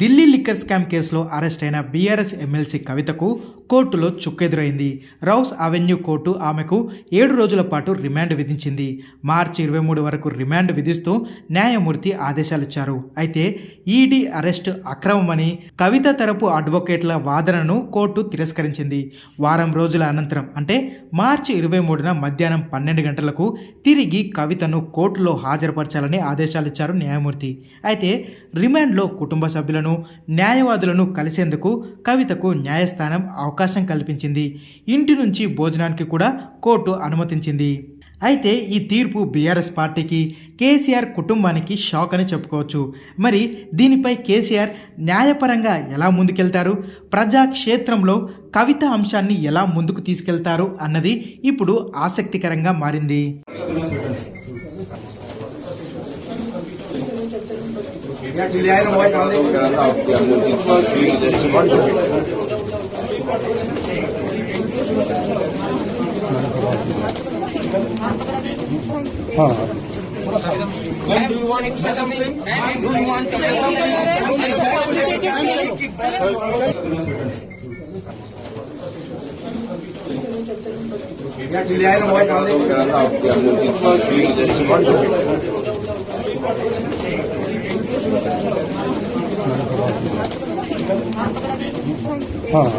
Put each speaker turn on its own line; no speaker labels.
Delhi liquor scam కేసులో arrest అయిన BRS MLC కవితకు కోర్టులో చుక్కెదురైంది. రౌస్ అవెన్యూ కోర్టు ఆమెకు ఏడు రోజుల పాటు రిమాండ్ విధించింది. మార్చి ఇరవై మూడు వరకు రిమాండ్ విధిస్తూ న్యాయమూర్తి ఆదేశాలిచ్చారు. అయితే ఈడీ అరెస్ట్ అక్రమమని కవిత తరపు అడ్వకేట్ల వాదనను కోర్టు తిరస్కరించింది. వారం రోజుల అనంతరం అంటే మార్చి ఇరవై మూడున మధ్యాహ్నం పన్నెండు గంటలకు తిరిగి కవితను కోర్టులో హాజరుపరచాలని ఆదేశాలిచ్చారు న్యాయమూర్తి. అయితే రిమాండ్లో కుటుంబ సభ్యులను న్యాయవాదులను కలిసేందుకు కవితకు న్యాయస్థానం అవకాశం కల్పించింది. ఇంటి నుంచి భోజనానికి కూడా కోర్టు అనుమతించింది. అయితే ఈ తీర్పు బీఆర్ఎస్ పార్టీకి కేసీఆర్ కుటుంబానికి షాక్ అని చెప్పుకోవచ్చు. మరి దీనిపై కేసీఆర్ న్యాయపరంగా ఎలా ముందుకెళ్తారు? ప్రజాక్షేత్రంలో కవిత అంశాన్ని ఎలా ముందుకు తీసుకెళ్తారు అన్నది ఇప్పుడు ఆసక్తికరంగా మారింది.
हाँ And you want to say something? And you want to say something? Yeah, Juliana, why can't they? Huh.